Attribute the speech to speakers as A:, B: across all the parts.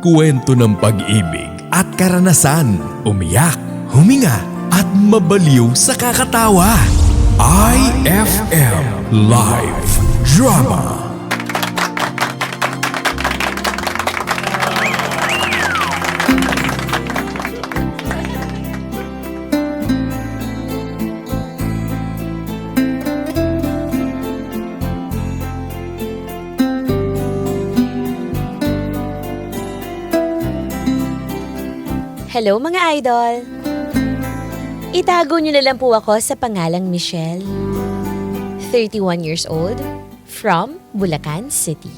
A: Kwento ng pag-ibig at karanasan, umiyak, huminga at mabaliw sa kakatawa. IFM Live Drama.
B: Hello mga idol! Itago niyo na lang po ako sa pangalang Michelle. 31 years old, from Bulacan City.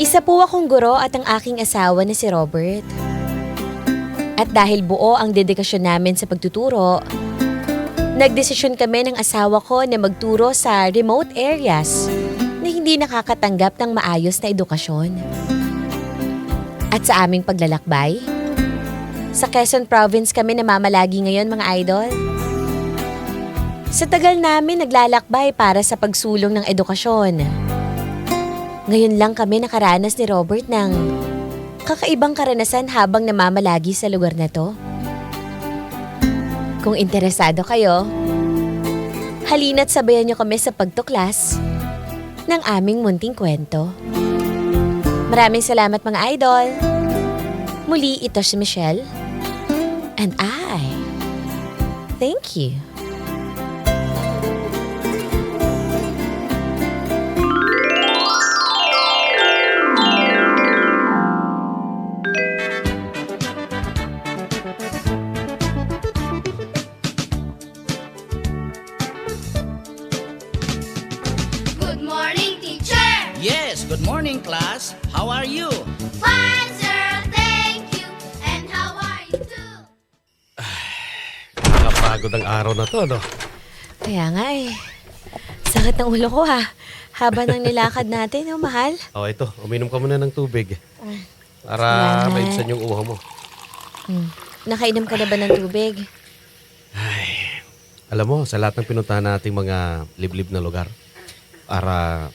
B: Isa po akong guro at ang aking asawa na si Robert. At dahil buo ang dedikasyon namin sa pagtuturo, nagdesisyon kami ng asawa ko na magturo sa remote areas na hindi nakakatanggap ng maayos na edukasyon. At sa aming paglalakbay, sa Quezon Province kami namamalagi ngayon mga idol. Sa tagal namin naglalakbay para sa pagsulong ng edukasyon. Ngayon lang kami nakaranas ni Robert ng kakaibang karanasan habang namamalagi sa lugar na to. Kung interesado kayo, halina't sabayan niyo kami sa pagtuklas ng aming munting kwento. Maraming salamat mga idol. Muli ito si Michelle. And I. Thank you.
C: Good morning, teacher!
D: Yes, good morning class. How are you?
E: Nakapagod ang araw na to, no?
B: Kaya nga eh. Sakit ng ulo ko ha. Haba ng nilakad natin, oh, mahal.
E: Oh, ito. Uminom ka muna ng tubig. Para
B: Salamat.
E: maibsan yung uha mo.
B: Hmm. Nakainom ka na ba ng tubig?
E: Alam mo, sa lahat ng pinuntahan nating mga liblib na lugar, para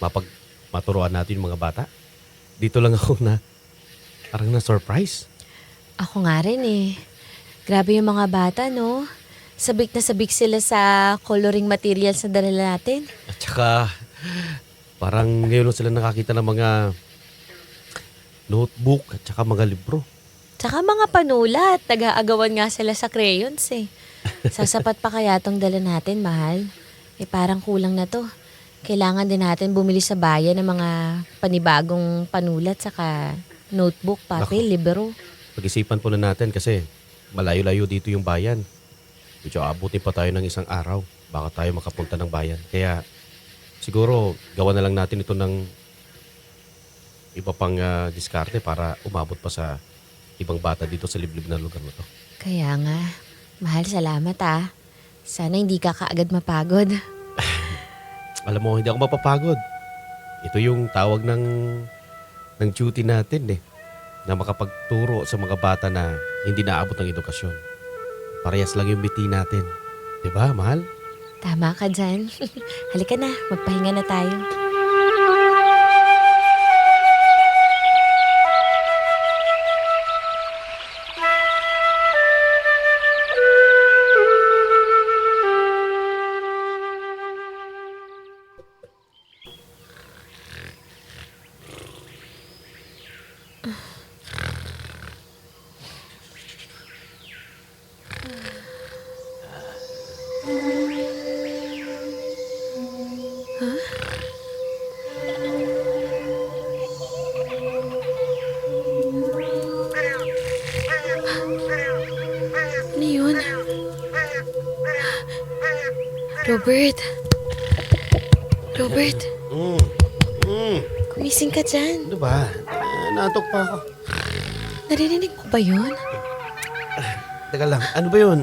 E: mapag maturuan natin yung mga bata, dito lang ako na parang na-surprise.
B: Ako nga rin eh. Grabe yung mga bata, no? Sabik na sabik sila sa coloring materials na dala natin.
E: At saka, parang ngayon lang sila nakakita ng mga notebook at saka mga libro.
B: Tsaka mga panulat. Nag-aagawan nga sila sa crayons eh. Sasapat pa kaya tong dala natin, mahal? Eh parang kulang na to. Kailangan din natin bumili sa bayan ng mga panibagong panulat saka notebook, papel, libro.
E: Pag-isipan po na natin kasi malayo-layo dito yung bayan. Medyo abutin pa tayo ng isang araw. Baka tayo makapunta ng bayan. Kaya siguro gawa na lang natin ito ng iba pang ah, diskarte para umabot pa sa ibang bata dito sa liblib na lugar na to.
B: Kaya nga, mahal salamat ah. Sana hindi ka kaagad mapagod.
E: Alam mo, hindi ako mapapagod. Ito yung tawag ng ng duty natin eh. Na makapagturo sa mga bata na hindi naabot ng edukasyon. Parehas lang yung biti natin. 'Di ba, mahal?
B: Tama ka dyan. Halika na, magpahinga na tayo. Robert? Robert,
E: Mm. Mm.
B: kumising ka dyan.
E: Ano ba? Uh, naantok pa ako.
B: Naririnig mo ba yun?
E: Teka lang, ano ba yun?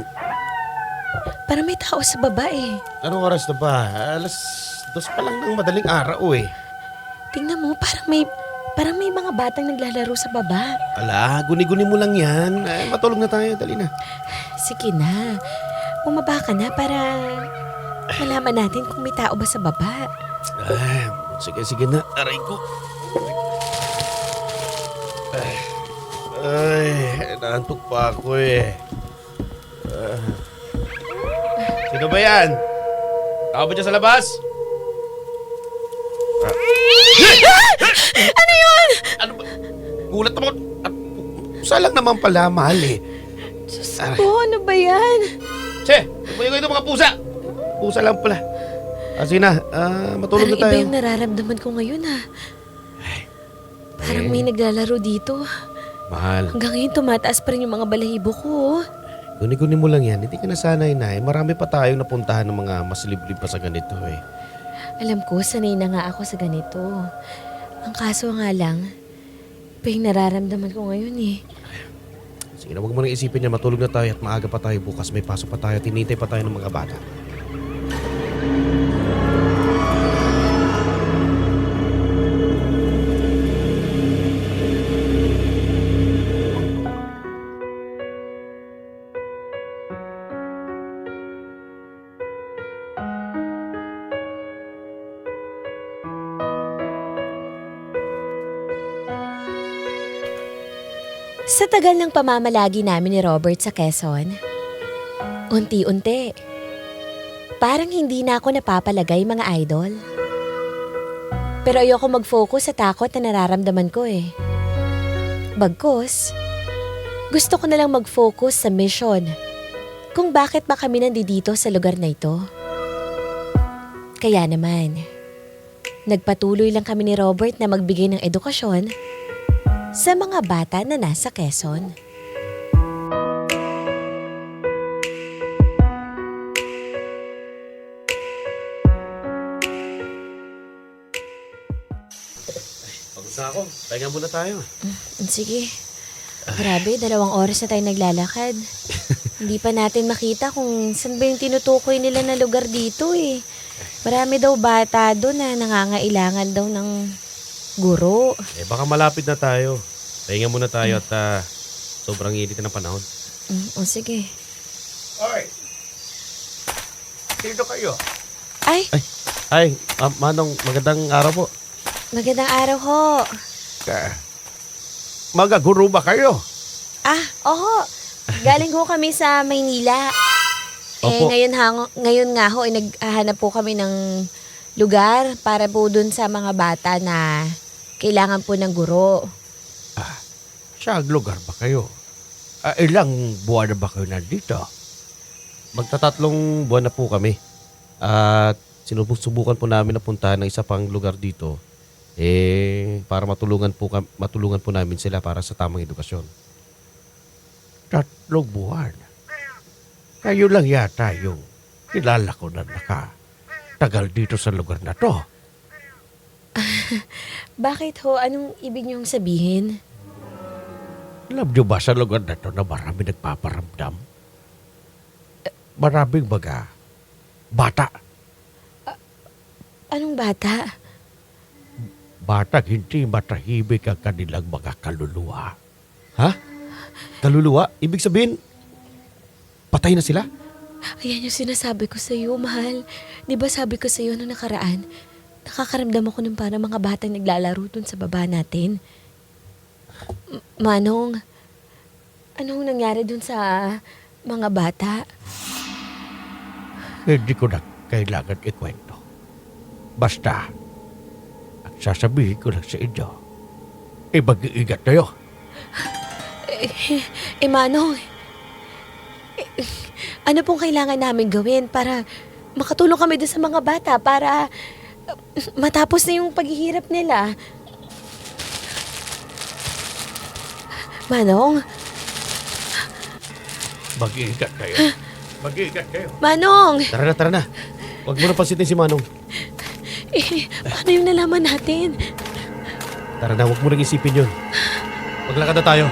B: Parang may tao sa baba eh.
E: Anong oras na ba? Alas dos pa lang ng madaling araw eh.
B: Tingnan mo, parang may, parang may mga batang naglalaro sa baba.
E: Ala, guni-guni mo lang yan. Ay, matulog na tayo, dali na.
B: Sige na, bumaba ka na para malaman natin kung may tao ba sa baba.
E: Ay, sige, sige na. Aray ko. Ay, naantok pa ako eh. Ah. sino ba yan? Tao ba dyan sa labas? ano yun? Ano ba? Gulat naman. At, Pusa lang naman pala, mahal eh.
B: Diyos ko, ano ba yan?
E: Che, tumayo kayo mga pusa. Pusa lang pala. Ah, sige na, ah, matulog
B: Parang
E: na tayo.
B: iba yung nararamdaman ko ngayon ha. Parang
E: eh.
B: may naglalaro dito.
E: Mahal,
B: Hanggang ngayon tumataas pa rin yung mga balahibo ko. oh.
E: guni-guni mo lang yan. Hindi ka nasanay na eh. Marami pa tayong napuntahan ng mga mas liblib pa sa ganito eh.
B: Alam ko, sanay na nga ako sa ganito. Ang kaso nga lang, iba yung nararamdaman ko ngayon eh.
E: Sige na, huwag mo nang isipin niya. Matulog na tayo at maaga pa tayo bukas. May pasok pa tayo. Tinitay pa tayo ng mga bata.
B: Tagal ng pamamalagi namin ni Robert sa Quezon, unti-unti, parang hindi na ako napapalagay mga idol. Pero ayoko mag-focus sa takot na nararamdaman ko eh. Bagkus, gusto ko na lang mag-focus sa mission kung bakit ba kami nandito sa lugar na ito. Kaya naman, nagpatuloy lang kami ni Robert na magbigay ng edukasyon sa mga bata na nasa Quezon.
E: Pagod ako. Pahinga muna tayo.
B: Sige. Grabe, dalawang oras na tayo naglalakad. Hindi pa natin makita kung saan ba yung tinutukoy nila na lugar dito eh. Marami daw bata doon na nangangailangan daw ng guro.
E: Eh, baka malapit na tayo. Pahinga muna tayo at ah, sobrang init na ng panahon.
B: Mm, o sige.
F: Oy! Sino kayo?
B: Ay,
E: Ay, ah, Manong, magandang araw po.
B: magandang araw ho.
F: Ka, mga guru ba kayo?
B: Ah, oho. Galing ho kami sa Maynila. Eh,
E: Opo.
B: ngayon, hango, ngayon nga ho, eh, naghahanap po kami ng lugar para po dun sa mga bata na kailangan po ng guro.
F: Sa lugar ba kayo? Ah, ilang buwan na ba kayo nandito?
E: Magtatatlong buwan na po kami. At sinubukan po namin na puntahan ng isa pang lugar dito. Eh, para matulungan po, matulungan po namin sila para sa tamang edukasyon.
F: Tatlong buwan. Kayo lang yata yung kilala ko na naka tagal dito sa lugar na to.
B: Bakit ho? Anong ibig niyong sabihin?
F: Alam niyo ba sa lugar na to na marami nagpaparamdam? Maraming mga bata.
B: Anong bata?
F: Batang hindi matahimik ang kanilang mga kaluluwa.
E: Ha? Kaluluwa? Ibig sabihin, patay na sila?
B: Ayan yung sinasabi ko sa iyo, mahal. Di ba sabi ko sa iyo noong nakaraan, nakakaramdam ako ng parang mga batang naglalaro dun sa baba natin. M- Manong, anong nangyari dun sa mga bata?
F: Hindi ko na kailangan ikwento. Basta, ang sasabihin ko lang sa inyo, eh mag-iingat kayo.
B: Eh, Manong, eh, ano pong kailangan namin gawin para makatulong kami dun sa mga bata para matapos na yung paghihirap nila? Manong,
F: Mag-iingat kayo. Mag-iingat kayo.
B: Manong,
E: Tara na, tara na. Huwag mo na pansitin si Manong.
B: eh, paano yung nalaman natin?
E: Tara na, huwag mo nang isipin yun. Maglakad na tayo.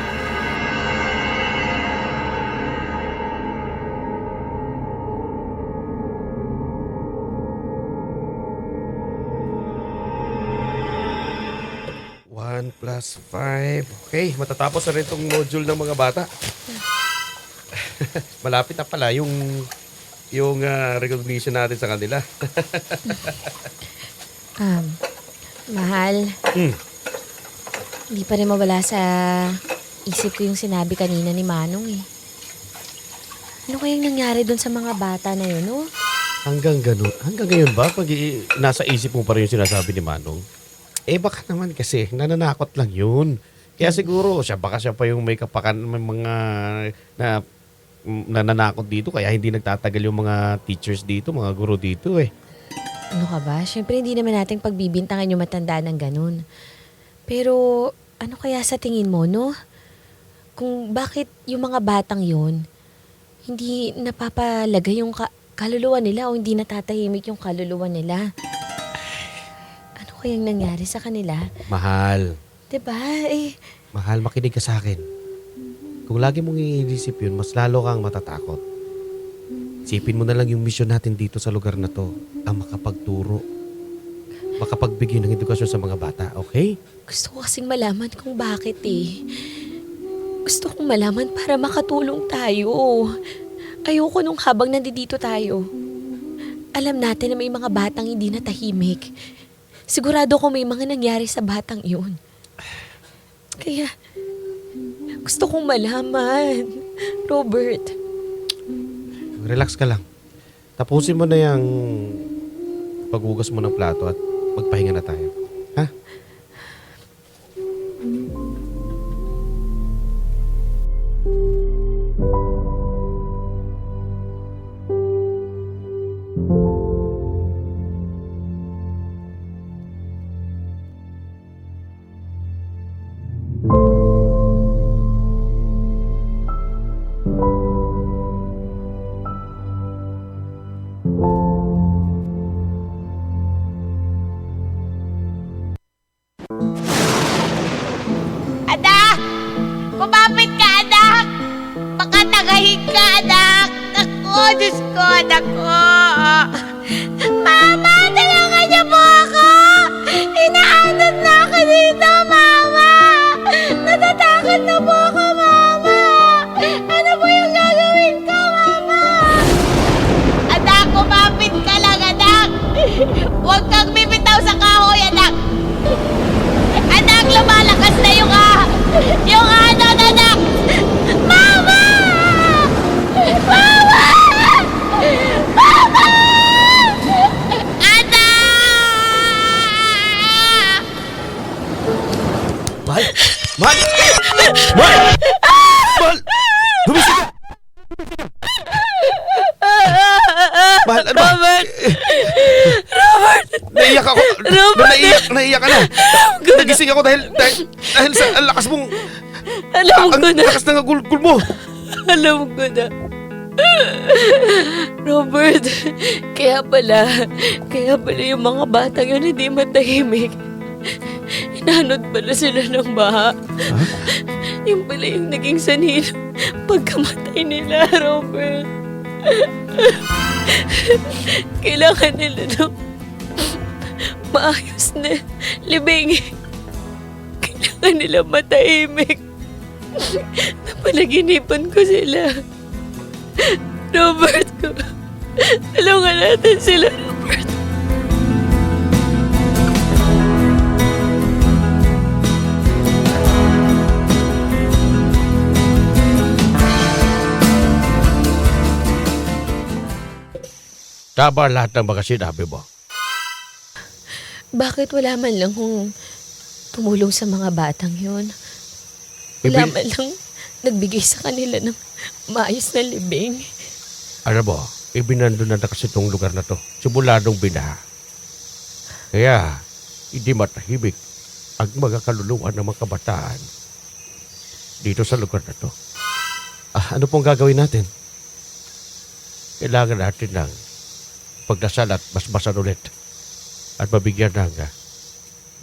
E: Plus five. Okay, matatapos na rin itong module ng mga bata. Malapit na pala yung yung ah, recognition natin sa kanila.
B: Um, mahal,
E: Hmm.
B: Hindi pa rin mawala sa isip ko yung sinabi kanina ni Manong eh. Ano kayang nangyari doon sa mga bata na yun, oh?
E: Hanggang ganun. Hanggang ngayon ba? Pag nasa isip mo pa rin yung sinasabi ni Manong? Eh baka naman kasi nananakot lang yun. Kaya siguro siya baka siya pa yung may kapakan may mga na nananakot dito kaya hindi nagtatagal yung mga teachers dito, mga guro dito eh.
B: Ano ka ba? Siyempre, hindi naman natin pagbibintangan yung matanda ng ganun. Pero, ano kaya sa tingin mo, no? Kung bakit yung mga batang yun, hindi napapalagay yung ka- kaluluwa nila o hindi natatahimik yung kaluluwa nila. Kayang nangyari sa kanila?
E: Mahal.
B: 'Di ba? Eh,
E: Mahal, makinig ka sa akin. Kung lagi mong iisip yun, mas lalo kang matatakot. Isipin mo na lang yung mission natin dito sa lugar na to, ang makapagturo. Makapagbigay ng edukasyon sa mga bata, okay?
B: gusto ko kasing malaman kung bakit eh. Gusto kong malaman para makatulong tayo. Ayoko nung habang nandito tayo. Alam natin na may mga batang hindi natahimik. Sigurado ko may mga nangyari sa batang yun. Kaya, gusto kong malaman. Robert,
E: Relax ka lang. Tapusin mo na yung paghugas mo ng plato at magpahinga na tayo.
C: Ako.
B: Robert!
E: Naiyak, naiyak ka na. Nagising ako dahil, dahil, dahil sa ang lakas mong,
B: Alam
E: ang
B: ko na.
E: lakas ng agulgul mo.
B: Alam ko na. Robert, kaya pala, kaya pala yung mga batang yun hindi matahimik. Inanod pala sila ng baha. Yung pala yung naging sanhin pagkamatay nila, Robert. Kailangan nila ng maayos na libing. Kailangan nila matahimik. Napalaginipan ko sila. Robert ko. Tulungan natin sila, Robert.
F: Tama lahat ng mga sinabi mo.
B: Bakit wala man lang kung tumulong sa mga batang yun? Wala
F: Ibig-
B: man lang nagbigay sa kanila ng maayos na libing.
F: Alam mo, ibinando na na kasi itong lugar na to. Simula nung binaha. Kaya, hindi matahimik ang mga kaluluwa ng mga kabataan dito sa lugar na to.
E: Ah, ano pong gagawin natin?
F: Kailangan natin ng pagdasal at basbasan ulit at mabigyan ng ah,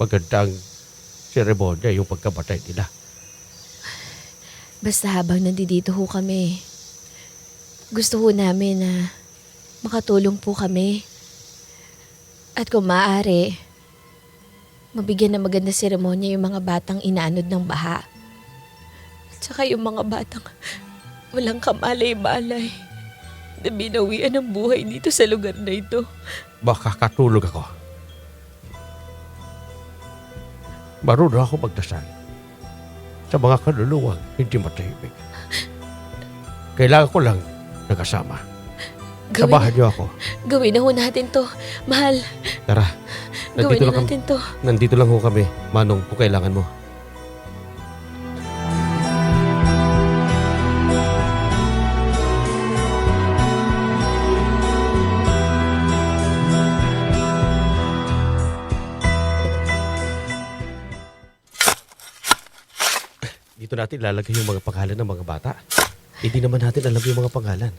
F: magandang seremonya yung pagkamatay nila.
B: Basta habang nandito ho kami, gusto ho namin na makatulong po kami. At kung maaari, mabigyan ng maganda seremonya yung mga batang inaanod ng baha. At saka yung mga batang walang kamalay-balay na binawian ng buhay dito sa lugar na ito.
F: Makakatulog ako. Marunong ako magdasal.
E: sa mga kaluluwang hindi matahimik. Kailangan ko lang.
B: Gawin,
E: Samahan niyo ako.
B: gawin na ho natin to. Mahal,
G: Tara,
B: gawin na
G: lang, kami,
B: natin to.
G: nandito lang ho kami. Manong, kung kailangan mo. Natin ilalagay yung mga pangalan ng mga bata. Hindi naman natin alam yung mga pangalan.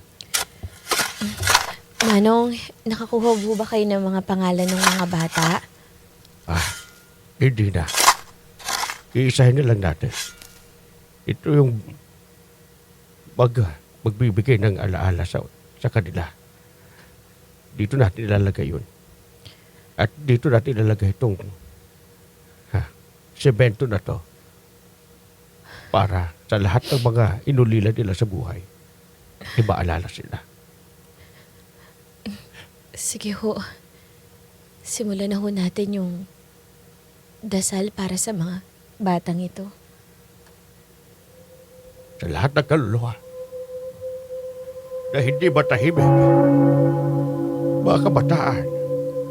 B: Manong, nakakuha po ba kayo ng mga pangalan ng mga bata?
E: Ah, hindi na. Iisahin na lang natin. Ito yung mag, magbibigay ng alaala sa, sa kanila. Dito natin ilalagay yun. At dito natin ilalagay itong ha, semento na to para sa lahat ng mga inulila nila sa buhay, ibaalala sila.
B: Sige ho. Simulan na ho natin yung dasal para sa mga batang ito.
E: sa lahat ng kaluluwa na hindi matahimik. Mga kabataan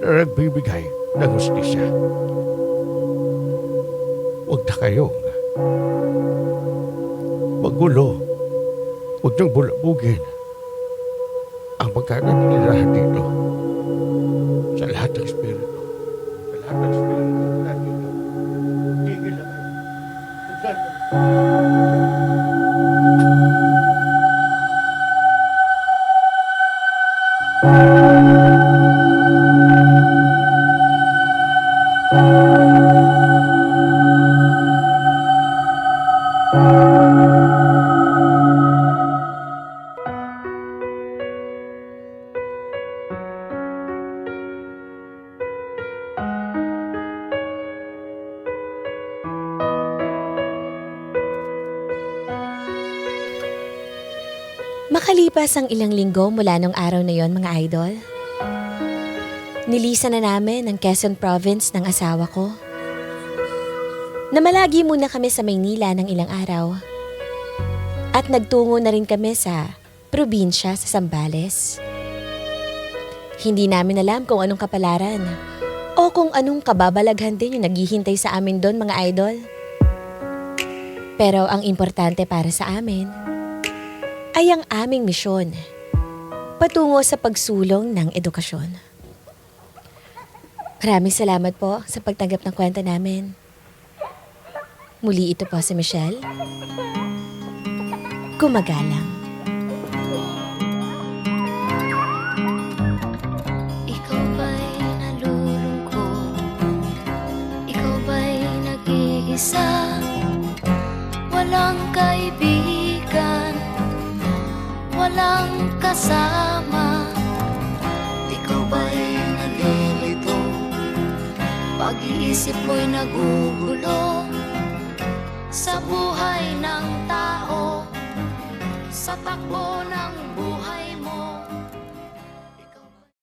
E: na nagbibigay ng hustisya. Huwag na kayong magulo. Huwag niyong bulabugin ang pagkakatilirahan dito
B: Makalipas ang ilang linggo mula nung araw na yon mga idol, nilisan na namin ang Quezon Province ng asawa ko. Namalagi muna kami sa Maynila ng ilang araw. At nagtungo na rin kami sa probinsya sa Sambales. Hindi namin alam kung anong kapalaran o kung anong kababalaghan din yung naghihintay sa amin doon mga idol. Pero ang importante para sa amin ay ang aming misyon patungo sa pagsulong ng edukasyon. Maraming salamat po sa pagtanggap ng kwenta namin. Muli ito po si Michelle. Gumagalang.
C: Ikaw ba'y nalulungkot? Ikaw ba'y nag-iisa? Walang kaibigan Walang kasama Ikaw ba'y nalilito? Pag-iisip mo'y nagugulo Sa buhay ng tao Sa takbo